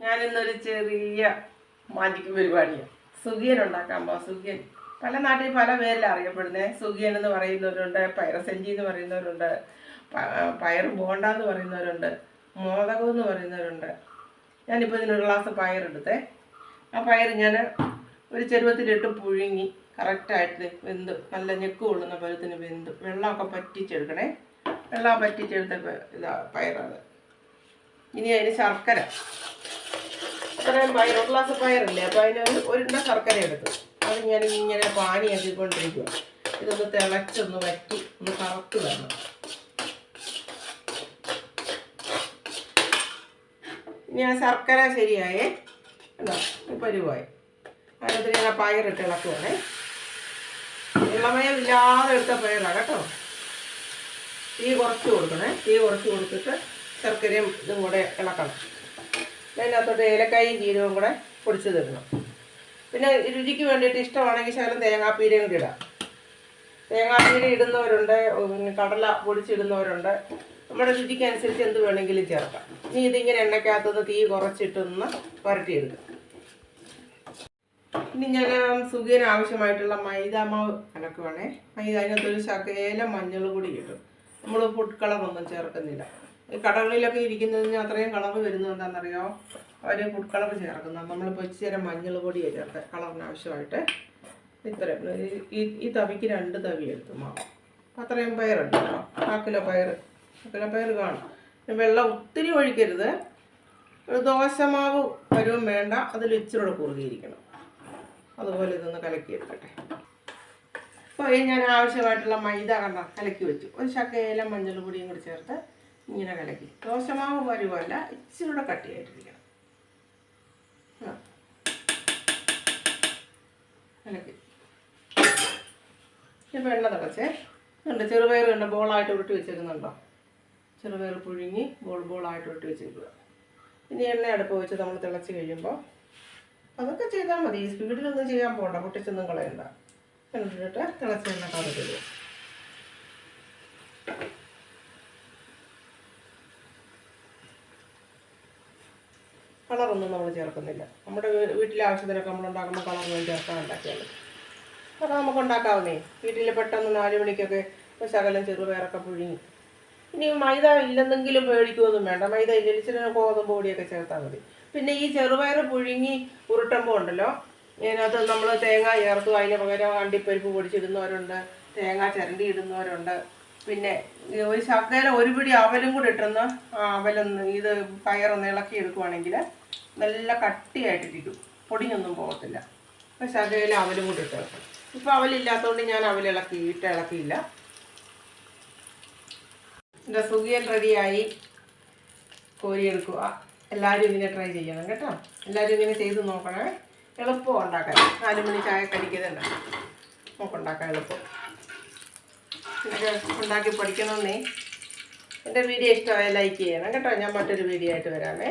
ഞാനിന്നൊരു ചെറിയ മാജിക് പരിപാടിയാണ് സുഖിയൻ ഉണ്ടാക്കാൻ പോവാം സുഖിയൻ. പല നാട്ടിൽ പല പേരിൽ അറിയപ്പെടുന്നത് സുഖിയൻ എന്ന് പറയുന്നവരുണ്ട് പയറസഞ്ചി എന്ന് പറയുന്നവരുണ്ട് പയർ ബോണ്ട എന്ന് പറയുന്നവരുണ്ട് മോദകം എന്ന് പറയുന്നവരുണ്ട്. ഞാനിപ്പോൾ ഇതിനൊരു ഗ്ലാസ് പയറെടുത്തേ ആ പയർ ഞാൻ ഒരു ചെരുവത്തിലിട്ട് പുഴുങ്ങി കറക്റ്റായിട്ട് വെന്ത് നല്ല ഞെക്ക് കൊള്ളുന്ന പരുത്തിന് വെന്ത് വെള്ളമൊക്കെ പറ്റിച്ചെടുക്കണേ. വെള്ളം പറ്റിച്ചെടുത്ത ഇതാ പയറാണ്. ഇനി അതിന് ശർക്കര. ഇത്രയും പയർ ഒരു ഗ്ലാസ് പയറില്ലേ? അപ്പോൾ അതിന് ഒരു ഒരിണ്ട ശർക്കര എടുത്തു. അത് ഞാൻ ഇങ്ങനെ പാനിയാക്കിക്കൊണ്ടിരിക്കുക ഇതൊന്ന് തിളച്ചൊന്ന് വറ്റി ഒന്ന് കറുത്ത് വരണം. ആ ശർക്കര ശരിയായേ. എന്താ പരുവായി അതിനകത്ത് ഞാൻ പയറിട്ട് ഇളക്കുവാണേ. ഇളമയമില്ലാതെ എടുത്ത പയറാണ് കേട്ടോ. തീ കുറച്ച് കൊടുക്കണേ. തീ കുറച്ച് കൊടുത്തിട്ട് ശർക്കരയും ഇതും കൂടെ ഇളക്കണം. അതിനകത്തോട്ട് ഏലക്കായും ജീരകവും കൂടെ പൊടിച്ച് തരണം പിന്നെ രുചിക്ക് വേണ്ടിയിട്ട് ഇഷ്ടമാണെങ്കിൽ ശകലം തേങ്ങാപ്പീരയും കൂടി ഇടാം. തേങ്ങാപ്പീര ഇടുന്നവരുണ്ട് കടല പൊടിച്ചിടുന്നവരുണ്ട്. നമ്മുടെ രുചിക്ക് അനുസരിച്ച് എന്ത് വേണമെങ്കിലും ചേർക്കാം. ഇനി ഇതിങ്ങനെ എണ്ണയ്ക്കകത്തുനിന്ന് തീ കുറച്ചിട്ടൊന്ന് പുരട്ടിയെടുക്കാം ഇനി ഞാൻ സുഖീന ആവശ്യമായിട്ടുള്ള മൈദാമാവ് കലക്കുവാണേ മൈദ അതിനകത്തൊരു ശകേല മഞ്ഞൾ കൂടി കിട്ടും നമ്മൾ ഫുഡ് കളറൊന്നും ചേർക്കുന്നില്ല. കടകളിലൊക്കെ ഇരിക്കുന്നതിന് അത്രയും കളർ വരുന്നത് എന്താണെന്നറിയോ അവർ ഫുഡ് കളർ ചേർക്കുന്നത് നമ്മളിപ്പോൾ ഇച്ചിരി മഞ്ഞൾ പൊടിയാണ് ചേർത്ത് കളറിന് ആവശ്യമായിട്ട്. ഇത്രയും. ഈ- ഈ തവിക്ക് രണ്ട് തവി എടുത്തു മാവ്. അത്രയും പയറുണ്ട് കേട്ടോ. ആ കിലോ പയർ ആ കിലോ പയർ കാണും. വെള്ളം ഒത്തിരി ഒഴിക്കരുത്. ഒരു ദോശമാവ് പരുവം വേണ്ട. അതിൽ ഇച്ചിരി കൂടെ കുറുകിയിരിക്കണം. അതുപോലെ ഇതൊന്ന് കലക്കി എടുക്കട്ടെ അപ്പോൾ ഞാൻ ആവശ്യമായിട്ടുള്ള മൈദ കണ്ട? കലക്കി വെച്ചു. ഒരു ശക്കയില മഞ്ഞൾ പൊടിയും കൂടി ചേർത്ത് ഇങ്ങനെ കലക്കി ദോശമാവ് പരുവല്ല ഇച്ചിരി കൂടെ കട്ടിയായിട്ടിരിക്കണം. കലക്കി ഇപ്പോൾ എണ്ണ തിളച്ചേ. ഉണ്ട് ചെറുപയർ ഉണ്ട് ബോളായിട്ട് ഉരുട്ടി വെച്ചേക്കുന്നുണ്ടോ? ചെറുപയർ പുഴുങ്ങി ബോൾ ബോളായിട്ട് ഉരുട്ടി വെച്ചേക്കുക. ഇനി എണ്ണ അടുപ്പ് വെച്ച് നമ്മൾ തിളച്ച് കഴിയുമ്പോൾ അതൊക്കെ ചെയ്താൽ മതി. സ്പീഡിലൊന്നും ചെയ്യാൻ പോകണ്ട പൊട്ടിച്ചൊന്നും കളയണ്ട. എന്നിട്ട് തിളച്ച് എണ്ണ കറി കളറൊന്നും നമ്മൾ ചേർക്കുന്നില്ല. നമ്മുടെ വീട്ടിലെ ആവശ്യത്തിനൊക്കെ നമ്മൾ ഉണ്ടാക്കുമ്പോൾ കളറൊന്നും ചേർക്കാൻ ഉണ്ടാക്കിയാൽ അത് നമുക്ക് ഉണ്ടാക്കാവുന്നേ. വീട്ടിൽ പെട്ടെന്ന് നാല് മണിക്കൊക്കെ ശകലം ചെറുപയറൊക്കെ പുഴുങ്ങി. ഇനി മൈദ ഇല്ലെന്നെങ്കിലും പേടിക്കുമൊന്നും വേണ്ട. മൈദ ഇല്ലെങ്കിൽ ഇച്ചിരി ഗോതമ്പ് പൊടിയൊക്കെ ചേർത്താൽ മതി. പിന്നെ ഈ ചെറുപയർ പുഴുങ്ങി ഉരുട്ടുമ്പോൾ ഉണ്ടല്ലോ. ഇതിനകത്ത് നമ്മൾ തേങ്ങ ചേർത്തു. അതിന് പകരം അണ്ടിപ്പരിപ്പ് പൊടിച്ചിടുന്നവരുണ്ട്. തേങ്ങ ചിരണ്ടി ഇടുന്നവരുണ്ട്. പിന്നെ ഒരു ശകലം ഒരു പിടി അവലും കൂടി ഇട്ടുന്ന ആ അവലൊന്ന് ഇത് പയറൊന്ന് ഇളക്കി എടുക്കുവാണെങ്കിൽ നല്ല കട്ടിയായിട്ടിരിക്കും പൊടിയൊന്നും പോകത്തില്ല. പക്ഷെ ശകലം അവലും കൂടി ഇട്ട് വെക്കണം ഇപ്പോൾ അവലില്ലാത്തതുകൊണ്ട് ഞാൻ അവലിളക്കി ഇട്ട് ഇളക്കിയില്ല. എന്റെ സുഖിയൻ റെഡിയായി. കോരിയെടുക്കുക എല്ലാവരും ഇങ്ങനെ ട്രൈ ചെയ്യണം കേട്ടോ. എല്ലാവരും ഇങ്ങനെ ചെയ്ത് നോക്കണേ. എളുപ്പം ഉണ്ടാക്കാൻ. നാല് മണി ചായ കടിക്കുന്നുണ്ട് നോക്കുണ്ടാക്കാം എളുപ്പം. ഇതൊക്കെ ഉണ്ടാക്കി പഠിക്കണമെന്നേ. എന്റെ വീഡിയോ ഇഷ്ടമായ ലൈക്ക് ചെയ്യണം കേട്ടോ. ഞാൻ മറ്റൊരു വീഡിയോ ആയിട്ട് വരാമേ.